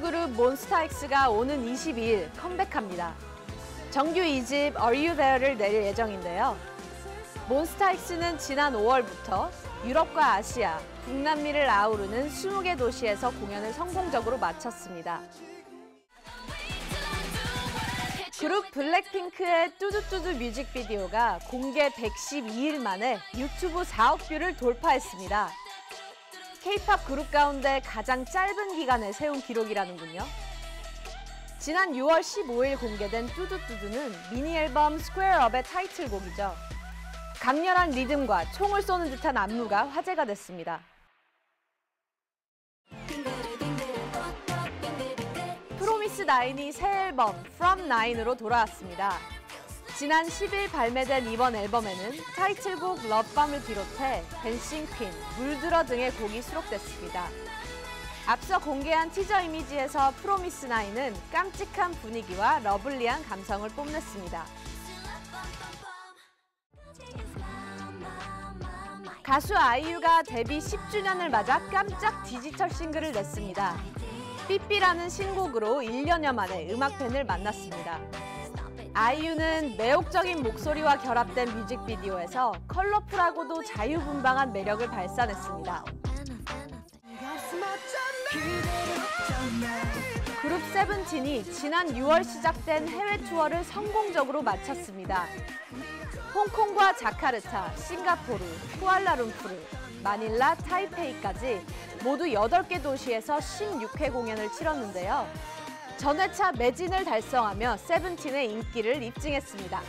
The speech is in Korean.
걸그룹 몬스타엑스가 오는 22일 컴백합니다. 정규 2집 Are You There를 낼 예정인데요. 몬스타엑스는 지난 5월부터 유럽과 아시아, 북남미를 아우르는 20개 도시에서 공연을 성공적으로 마쳤습니다. 그룹 블랙핑크의 뚜두뚜두 뮤직비디오가 공개 112일 만에 유튜브 4억 뷰를 돌파했습니다. K-팝 그룹 가운데 가장 짧은 기간에 세운 기록이라는군요. 지난 6월 15일 공개된 뚜두뚜두는 미니 앨범 스퀘어업의 타이틀곡이죠. 강렬한 리듬과 총을 쏘는 듯한 안무가 화제가 됐습니다. 프로미스 나인이 새 앨범 From Nine으로 돌아왔습니다. 지난 10일 발매된 이번 앨범에는 타이틀곡 러밤을 비롯해 댄싱 퀸, 물들어 등의 곡이 수록됐습니다. 앞서 공개한 티저 이미지에서 프로미스 나인은 깜찍한 분위기와 러블리한 감성을 뽐냈습니다. 가수 아이유가 데뷔 10주년을 맞아 깜짝 디지털 싱글을 냈습니다. 삐삐라는 신곡으로 1년여 만에 음악팬을 만났습니다. 아이유는 매혹적인 목소리와 결합된 뮤직비디오에서 컬러풀하고도 자유분방한 매력을 발산했습니다. 그룹 세븐틴이 지난 6월 시작된 해외 투어를 성공적으로 마쳤습니다. 홍콩과 자카르타, 싱가포르, 쿠알라룸푸르, 마닐라, 타이페이까지 모두 8개 도시에서 16회 공연을 치렀는데요. 전회차 매진을 달성하며 세븐틴의 인기를 입증했습니다.